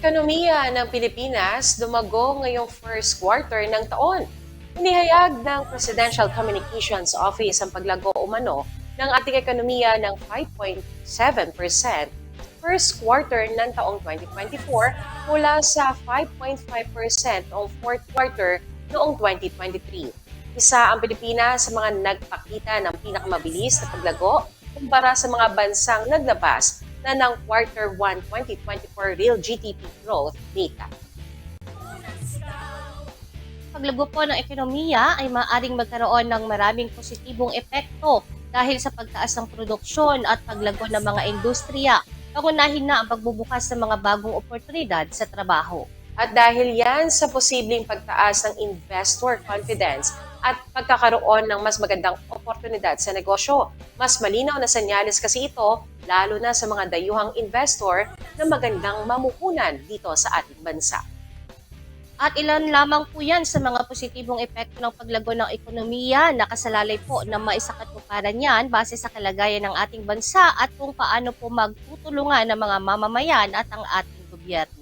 Ekonomiya ng Pilipinas dumago ngayong first quarter ng taon. Inihayag ng Presidential Communications Office ang paglago umano ng ating ekonomiya ng 5.7% first quarter ng taong 2024 mula sa 5.5% noong fourth quarter noong 2023. Isa ang Pilipinas sa mga nagpakita ng pinakamabilis na paglago kumpara sa mga bansang naglabas na ng quarter 1 2024 real GDP growth data. Paglago po ng ekonomiya ay maaaring magkaroon ng maraming positibong epekto dahil sa pagtaas ng produksyon at paglago ng mga industriya. Pangunahin na ang pagbubukas ng mga bagong oportunidad sa trabaho. At dahil yan sa posibleng pagtaas ng investor confidence at pagkakaroon ng mas magandang oportunidad sa negosyo, mas malinaw na senyales kasi ito lalo na sa mga dayuhang investor na magandang mamuhunan dito sa ating bansa. At ilan lamang po yan sa mga positibong epekto ng paglago ng ekonomiya na kasalalay po na maisakatuparan yan base sa kalagayan ng ating bansa at kung paano po magtutulungan ng mga mamamayan at ang ating gobyerno.